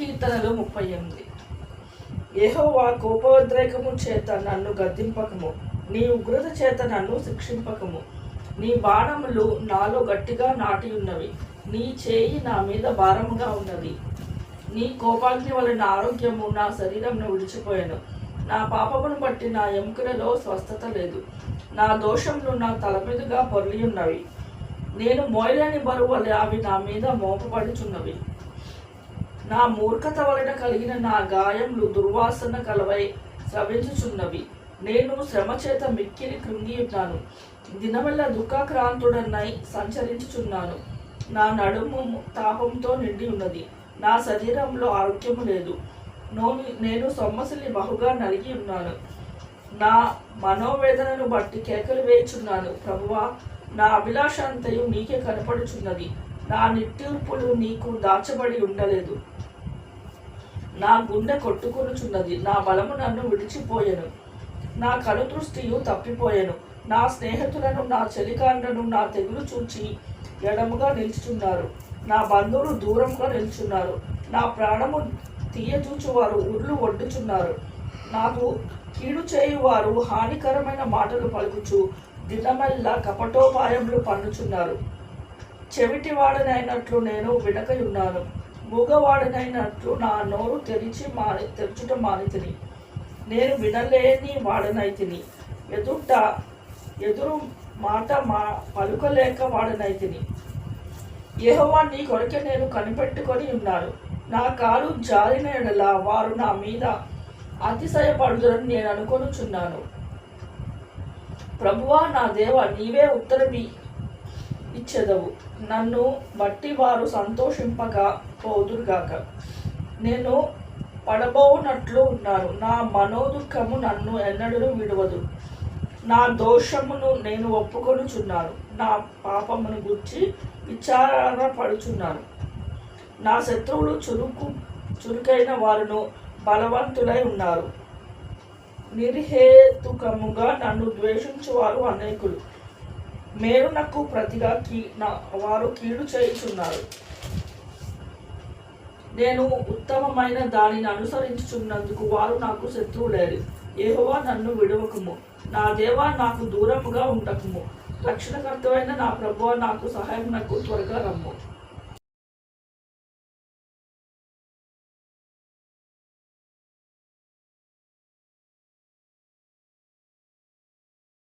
కీర్తనలు ముప్పై ఎనిమిది. యెహోవా కోపోద్రేకము చేత నన్ను గద్దింపకము. నీ ఉగ్రత చేత నన్ను శిక్షింపకము. నీ బాణములు నాలో గట్టిగా నాటి ఉన్నవి నీ చేయి నా మీద భారముగా ఉన్నది నీ కోపాగ్ని వలన ఆరోగ్యము నా శరీరంను విడిచిపోయాను. నా పాపమును బట్టి నా ఎముకలలో స్వస్థత లేదు. నా దోషములు నా తల మీదుగా పొరలి ఉన్నవి నేను మోయలేని బరువు వలె అవి నా మీద మోపబడుచున్నవి. నా మూర్ఖత వలన కలిగిన నా గాయములు దుర్వాసన కలవై స్రవించుచున్నవి. నేను శ్రమ చేత మిక్కిలి కృంగి ఉన్నాను దినవల్ల దుఃఖాక్రాంతుడనై సంచరించుచున్నాను. నా నడుము తాపంతో నిండి ఉన్నది. నా శరీరంలో ఆరోగ్యము లేదు. నోమి నేను సొమ్మసిలి బహుగా నలిగి ఉన్నాను. నా మనోవేదనను బట్టి కేకలు వేయుచున్నాను. ప్రభువా నా అభిలాషంతయు నీకే కనపడుచున్నది. నా నిట్టూర్పులు నీకు దాచబడి ఉండలేదు. నా గుండె కొట్టుకొనుచున్నది. నా బలము నన్ను విడిచిపోయాను. నా కనుదృష్టియు తప్పిపోయెను. నా స్నేహితులను నా చెలికాండను నా తెగులు చూచి ఎడముగా నిల్చుచున్నారు. నా బంధువులు దూరంగా నిల్చున్నారు. నా ప్రాణము తీయచూచువారు ఉర్లు ఒడ్డుచున్నారు. నాకు కీడు చేయువారు హానికరమైన మాటలు పలుకుచు దినమల్లా కపటోపాయములు పన్నుచున్నారు. చెవిటివాడనైనట్లు నేను విడకయున్నాను మూగవాడనైనట్లు నా నోరు తెరిచి మాని తెరచుట మానితిని. నేను వినలేని వాడనైతిని. ఎదుట ఎదురు మాట మా పలుకలేక వాడనైతిని. యెహోవా నీ కొరకే నేను కనిపెట్టుకొని ఉన్నాను. నా కాలు జారిన ఎడల వారు నా మీద అతిశయపడుదరని నేను అనుకొనుచున్నాను. ప్రభువా నా దేవ నీవే ఉత్తరమి. ఇచ్చెదవు నన్ను బట్టి వారు సంతోషింపగా పోదురుగాక. నేను పడబోనట్లు ఉన్నాను నా మనోదుఖము నన్ను ఎన్నడూ విడవదు. నా దోషమును నేను ఒప్పుకొనుచున్నాను. నా పాపమును గుర్చి విచారణ పడుచున్నాను. నా శత్రువులు చురుకు చురుకైన వారును బలవంతులై ఉన్నారు. నిర్హేతుకముగా నన్ను ద్వేషించువారు అనేకులు. మేలునకు ప్రతిగా కీ నా వారు కీడు చేయుచున్నారు. నేను ఉత్తమమైన దానిని అనుసరించుచున్నందుకు వారు నాకు శత్రువులేరు. ఏహోవా నన్ను విడవకుము. నా దేవా నాకు దూరముగా ఉండకుము. రక్షణకర్తమైన నా ప్రభువ నాకు సహాయం నాకు త్వరగా రమ్ము.